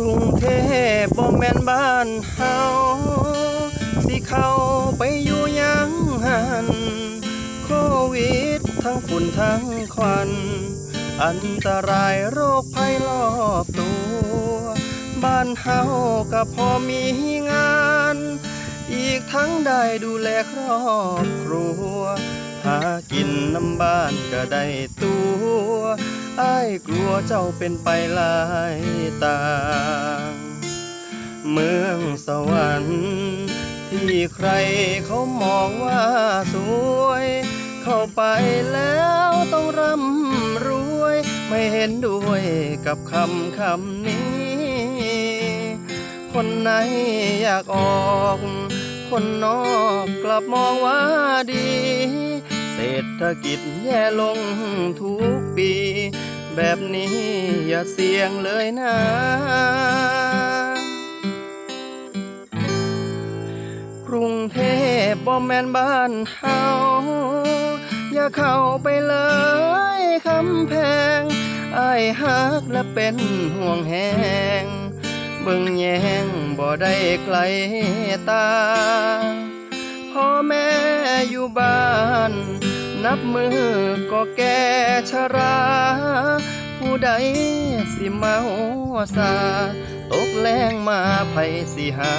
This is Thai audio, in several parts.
ลุงเทพบ่แม่นบ้านเฮาสิเข้าไปอยู่ยังหันโควิดทั้งฝุ่นทั้งควันอันตรายโรคภัยรอบตัว บ้านเฮาก็พอมีงาน อีกทั้งได้ดูแลครอบครัว หากินน้ำบ้านก็ได้ตัว อ้ายกลัวเจ้าเป็นไปลายต่าง เมืองสวรรค์ที่ใครเขามองว่าสวย เข้าไปแล้วต้องร่ำรวย ไม่เห็นด้วยกับคำคำนี้ คนไหนอยากออก คนนอกกลับมองว่าดี เศรษฐกิจแย่ลงทุกปี แบบนี้อย่าเสี่ยงเลยนะ กรุงเทพบ่แม่นบ้านเฮาอย่าเข้าไปเลยคำแพงไอายฮักและเป็นห่วงแหงเบิ่งแยงบ่ได้ไกลตา นับมือก็แก่ชรา ผู้ใดสิมาหัวซาตกแรงมาไผสิหา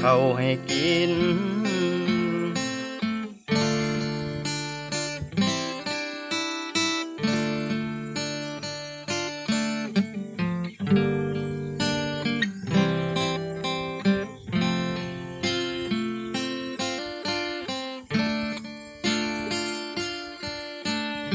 เขาให้กิน เ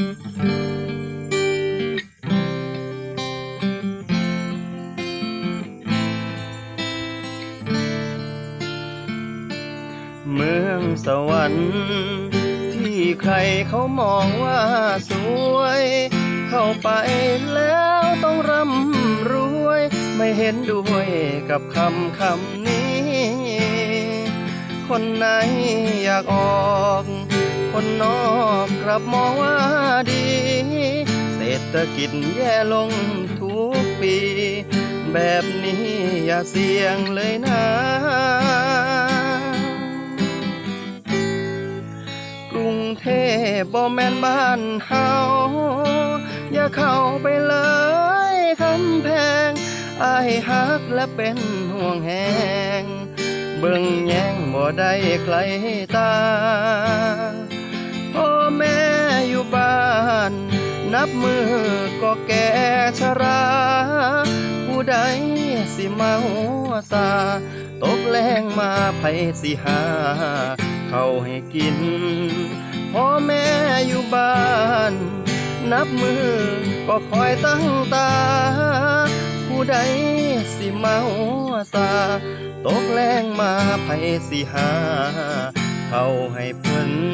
มืองสวรรค์ ที่ใครเขามองว่าสวย เข้าไปแล้วต้องร่ำรวย ไม่เห็นด้วยกับคำคำนี้ คนไหนอยากออก คนนอกกลับมองว่าดี เศรษฐกิจแย่ลงทุกปี แบบนี้อย่าเสี่ยงเลยนะกรุงเทพบ่แม่นบ้านเฮาอย่าเข้าไปเลยคำแพงอายฮักและเป็นห่วงแหงเบิ่งแยงบ่ได้ไกลตา พ่อแม่อยู่บ้าน นับมือก็แก่ชรา ผู้ใดสิมาหัวซาตกแรงมาไผสิหา เขาให้กิน พ่อแม่อยู่บ้าน นับมือก็คอยตั้งตา ผู้ใดสิมาหัวซาตกแรงมาไผสิหา เขาให้เพิ่นกิน